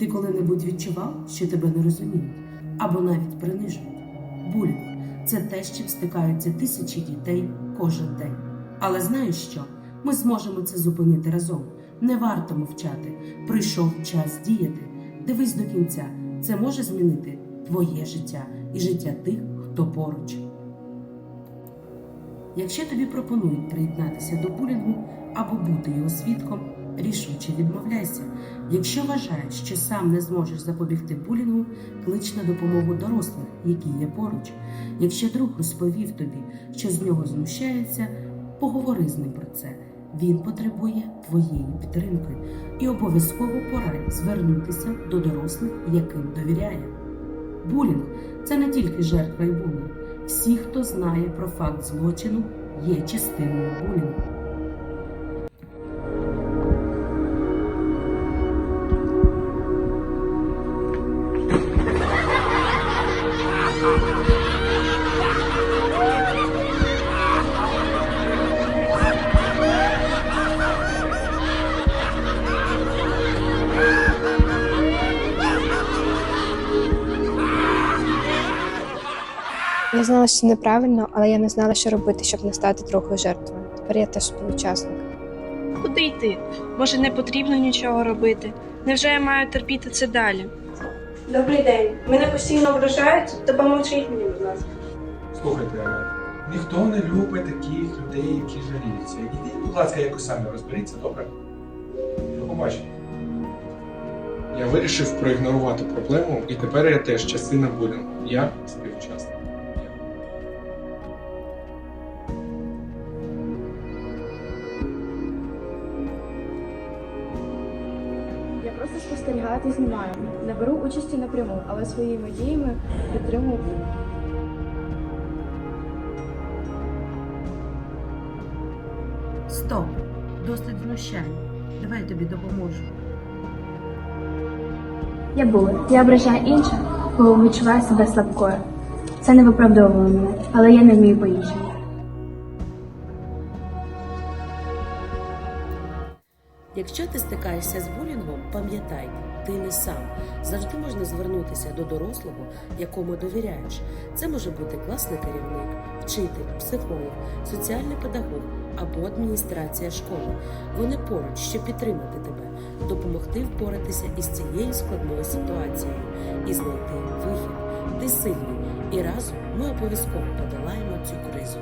Ти коли-небудь відчував, що тебе не розуміють або навіть принижують? Булінг це те, з чим стикаються тисячі дітей кожен день. Але знаєш що? Ми зможемо це зупинити разом. Не варто мовчати. Прийшов час діяти. Дивись до кінця. Це може змінити твоє життя і життя тих, хто поруч. Якщо тобі пропонують приєднатися до булінгу або бути його свідком, рішуче відмовляйся. Якщо вважаєш, що сам не зможеш запобігти булінгу, клич на допомогу дорослих, які є поруч. Якщо друг розповів тобі, що з нього знущається, поговори з ним про це. Він потребує твоєї підтримки і обов'язково порадь звернутися до дорослих, яким довіряє. Булінг це не тільки жертва і булінг. Всі, хто знає про факт злочину, є частиною булінгу. Я знала, що неправильно, але я не знала, що робити, щоб не стати другою жертвою. Тепер я теж співучасник. Куди йти? Може, не потрібно нічого робити? Невже я маю терпіти це далі? Добрий день. Мене постійно вражають. Допоможіть мені, будь ласка. Слухайте, ніхто не любить таких людей, які жаліються. Ідіть, будь ласка, якось самі розберіться, добре? До побачення. Я вирішив проігнорувати проблему, і тепер я теж частина булінгу. Я співучасник. Просто спостерігаю та знімаю. Не беру участі напряму, але своїми діями підтримую. Стоп! Досить знущань. Давай я тобі допоможу. Я була. Я ображаю інших, коли відчуваю себе слабкою. Це не виправдовує мене, але я не вмію по-іншому. Якщо ти стикаєшся з булінгом, пам'ятай, ти не сам. Завжди можна звернутися до дорослого, якому довіряєш. Це може бути класний керівник, вчитель, психолог, соціальний педагог або адміністрація школи. Вони поруч, щоб підтримати тебе, допомогти впоратися із цією складною ситуацією і знайти вихід. Ти сильний, і разом ми обов'язково подолаємо цю кризу.